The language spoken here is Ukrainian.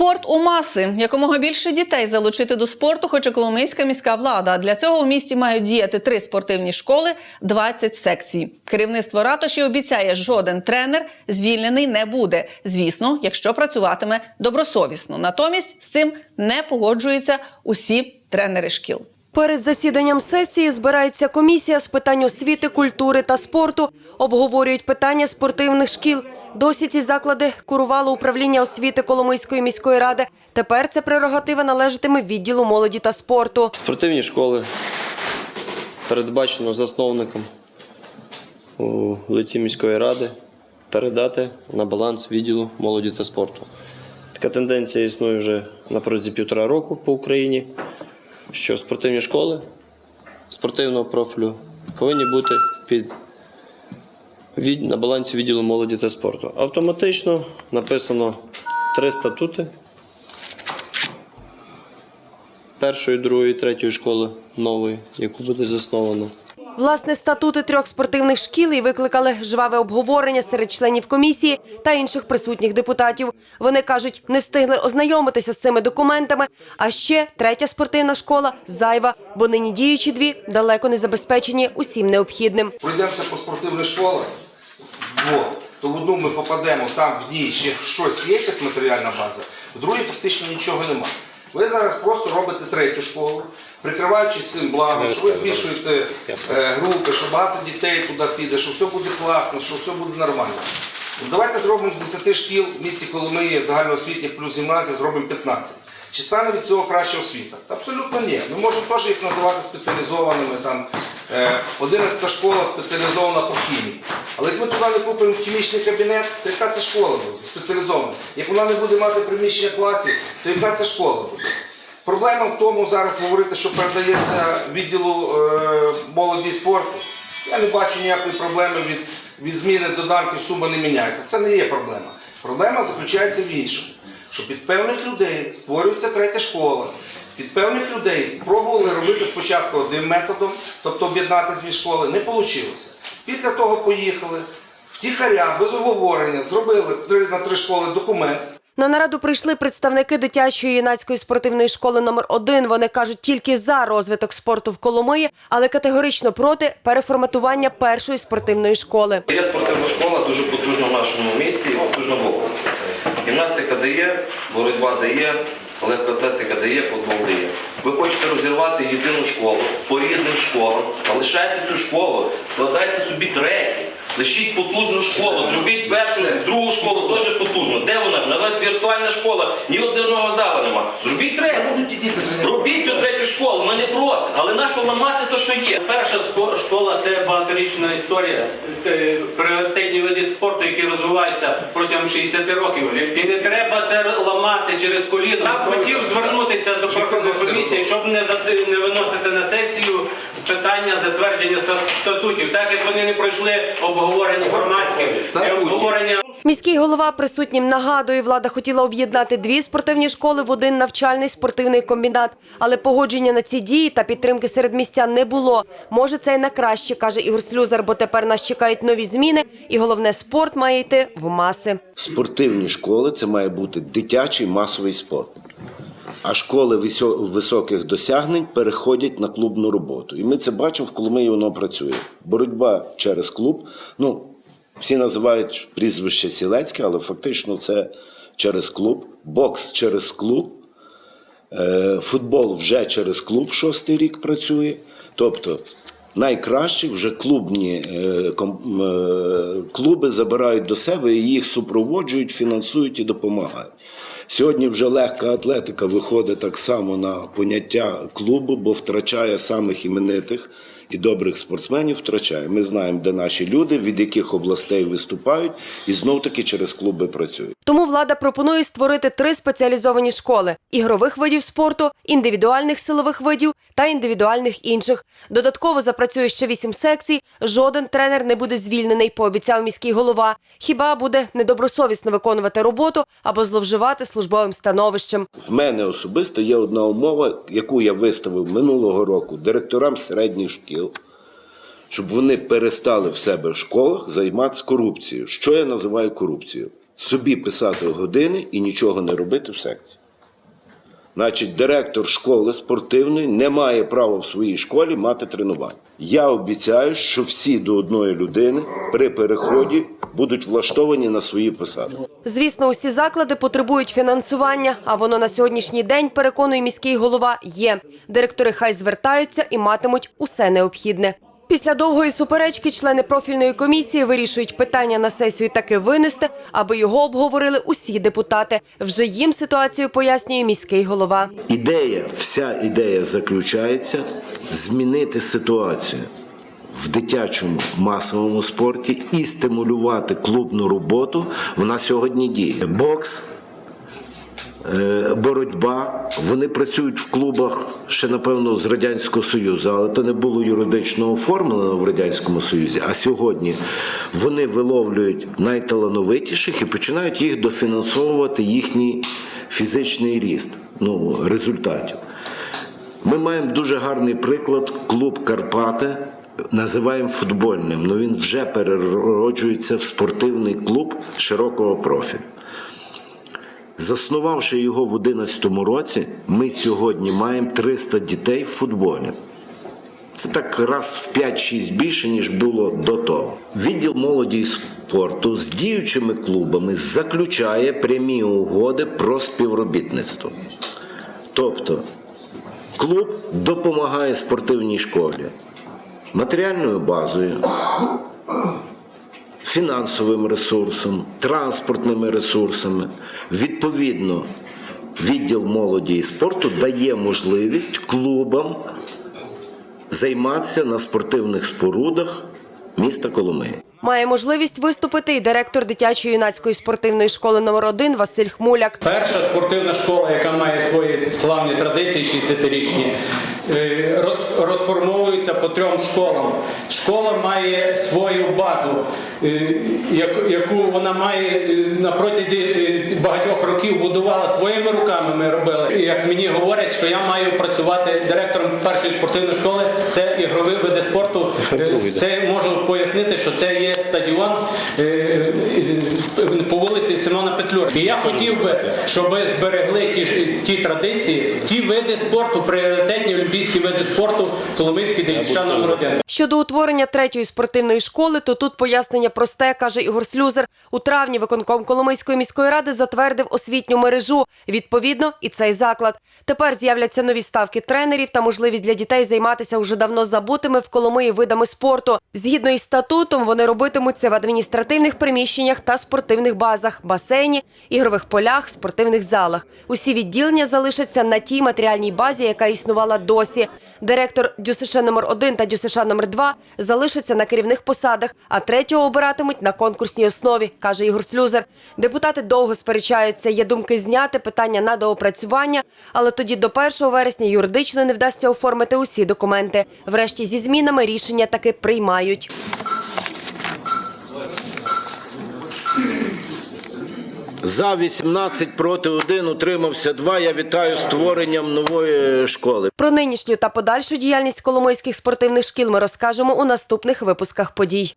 Спорт у маси. Якомога більше дітей залучити до спорту хоче Коломийська міська влада. Для цього у місті мають діяти три спортивні школи, 20 секцій. Керівництво ратуші обіцяє, жоден тренер звільнений не буде. Звісно, якщо працюватиме добросовісно. Натомість з цим не погоджуються усі тренери шкіл. Перед засіданням сесії збирається комісія з питань освіти, культури та спорту. Обговорюють питання спортивних шкіл. Досі ці заклади курувало управління освіти Коломийської міської ради. Тепер ця прерогатива належатиме відділу молоді та спорту. Спортивні школи передбачено засновником у лиці міської ради передати на баланс відділу молоді та спорту. Така тенденція існує вже на протязі півтора року по Україні, що спортивні школи спортивного профілю повинні бути під від, на балансі відділу молоді та спорту. Автоматично написано три статути першої, другої, третьої школи нової, яку буде засновано. Власне, статути трьох спортивних шкіл і викликали жваве обговорення серед членів комісії та інших присутніх депутатів. Вони кажуть, не встигли ознайомитися з цими документами. А ще третя спортивна школа зайва, бо нині діючі дві далеко не забезпечені усім необхідним. пройдемося по спортивних школах, вот, то в одну ми попадемо, там в ній ще щось є, якась матеріальна база, в другій фактично нічого нема. Ви зараз просто робите третю школу, прикриваючись цим благом, що ви збільшуєте е, групи, що багато дітей туди піде, що все буде класно, що все буде нормально. Давайте зробимо з 10 шкіл в місті Коломиї загальноосвітніх плюс гімназія, зробимо 15. Чи стане від цього краща освіта? Абсолютно ні. Ми можемо теж їх називати спеціалізованими. Там, е, 11 школа спеціалізована по хімії. Але як ми туди не купимо хімічний кабінет, то яка це школа буде спеціалізована? Як вона не буде мати приміщення класів, то яка це школа буде? Проблема в тому зараз говорити, що передається відділу е, молоді і спорту. Я не бачу ніякої проблеми від, від зміни доданків сума не міняється. Це не є проблема. Проблема заключається в іншому, що під певних людей створюється третя школа. Під певних людей пробували робити спочатку одним методом, тобто об'єднати дві школи, не вийшло. Після того поїхали втіхаря, без обговорення, зробили три на три школи документ. На нараду прийшли представники дитячої юнацької спортивної школи номер 1 Вони кажуть тільки за розвиток спорту в Коломиї, але категорично проти переформатування першої спортивної школи. Є спортивна школа дуже потужна в нашому місті, потужна області. Гімнастика дає, боротьба дає, легкоатлетика дає, футбол дає. Ви хочете розірвати єдину школу по різним школам, а лишайте цю школу, складайте собі третю. Лишіть потужну школу, зробіть першу, другу школу теж потужну. Де вона? Навіть віртуальна школа, ні одного зала нема. Зробіть третю. Робіть цю третю школу, ми не проти, але нащо ламати то, що є? Перша школа це багаторічна історія. Це Пріоритетні види спорту, які розвиваються протягом 60 років. І не треба це ламати через коліно. Я хотів звернутися до профільної комісії, щоб не за- не виносити на сесію питання затвердження статутів, так як вони не пройшли обговорення громадським і обговорення. Міський голова присутнім нагадує, влада хотіла об'єднати дві спортивні школи в один навчальний спортивний комбінат, але погодження на ці дії та підтримки серед містян не було. Може, це й на краще, каже Ігор Слюзар, бо тепер нас чекають нові зміни, і головне спорт має йти в маси. Спортивні школи це має бути дитячий масовий спорт. А школи високих досягнень переходять на клубну роботу. І ми це бачимо, в Коломиї воно працює. Боротьба через клуб. Ну, всі називають прізвище Сілецьке, але фактично це через клуб, бокс через клуб, Е, Футбол вже через клуб шостий рік працює. Тобто найкращі вже клубні е, е, клуби забирають до себе і їх супроводжують, фінансують і допомагають. Сьогодні вже легка атлетика виходить так само на поняття клубу, бо втрачає самих іменитих і добрих спортсменів. Втрачає. Ми знаємо, де наші люди, від яких областей виступають, і знов таки через клуби працюють. Тому влада пропонує створити три спеціалізовані школи: ігрових видів спорту, індивідуальних силових видів та індивідуальних інших. Додатково запрацює ще вісім секцій. Жоден тренер не буде звільнений, пообіцяв міський голова. Хіба буде недобросовісно виконувати роботу або зловживати службовим становищем. В мене особисто є одна умова, яку я виставив минулого року директорам середніх шкіл, щоб вони перестали в себе в школах займатися корупцією. Що я називаю корупцією? Собі писати години і нічого не робити в секції. Значить, директор школи спортивної не має права в своїй школі мати тренування. Я обіцяю, що всі до одної людини при переході будуть влаштовані на свої посади. Звісно, усі заклади потребують фінансування, а воно на сьогоднішній день, переконує міський голова, є. Директори хай звертаються і матимуть усе необхідне. Після довгої суперечки члени профільної комісії вирішують питання на сесію таки винести, аби його обговорили усі депутати. Вже їм ситуацію пояснює міський голова. Ідея, вся ідея заключається змінити ситуацію в дитячому масовому спорті і стимулювати клубну роботу. Вона сьогодні діє. Бокс, боротьба. Вони працюють в клубах ще напевно з радянського союзу, але то не було юридично оформлено в радянському союзі. А сьогодні вони виловлюють найталановитіших і починають їх дофінансовувати їхній фізичний ріст ну, результатів. Ми маємо дуже гарний приклад клуб Карпати. Називаємо футбольним, але він вже перероджується в спортивний клуб широкого профілю. Заснувавши його в 2011 році, ми сьогодні маємо 300 дітей в футболі. Це так раз в 5-6 більше, ніж було до того. Відділ молоді і спорту з діючими клубами заключає прямі угоди про співробітництво. Тобто клуб допомагає спортивній школі матеріальною базою, фінансовим ресурсом, транспортними ресурсами. Відповідно, відділ молоді і спорту дає можливість клубам займатися на спортивних спорудах міста Коломиї. Має можливість виступити і директор дитячої юнацької спортивної школи номер 1 Василь Хмуляк. Перша спортивна школа, яка має свої славні традиції 60-річні, е, роз- розформовується по трьом школам. Школа має свою базу, е, яку- вона має е, на протязі е, багатьох років будувала своїми руками. Ми робили. І Як мені говорять, що я маю працювати директором першої спортивної школи, це ігрові види спорту. Е, Це можу пояснити, що це є стадіон е, по вулиці Симона Петлюри. І я хотів би, щоб зберегли ті, ті традиції, ті види спорту, пріоритетні олімпійські види спорту, Коломийський дівча номер. Щодо утворення третьої спортивної школи, то тут пояснення просте, каже Ігор Слюзер. У травні виконком Коломийської міської ради затвердив освітню мережу. Відповідно, і цей заклад. Тепер з'являться нові ставки тренерів та можливість для дітей займатися уже давно забутими в Коломиї видами спорту. Згідно із статутом, вони робитимуться в адміністративних приміщеннях та спортивних базах, басейні, ігрових полях, спортивних залах. Усі відділення залишаться на тій матеріальній базі, яка існувала досі. Директор ДЮСШ номер 1 та ДЮСШ номер 2 залишаться на керівних посадах, а третього обиратимуть на конкурсній основі, каже Ігор Слюзер. Депутати довго сперечаються. Є думки зняти питання на доопрацювання, але тоді до 1 вересня юридично не вдасться оформити усі документи. Врешті зі змінами рішення таки приймають. За 18 проти 1 утримався 2. Я вітаю створенням нової школи. Про нинішню та подальшу діяльність коломойських спортивних шкіл ми розкажемо у наступних випусках подій.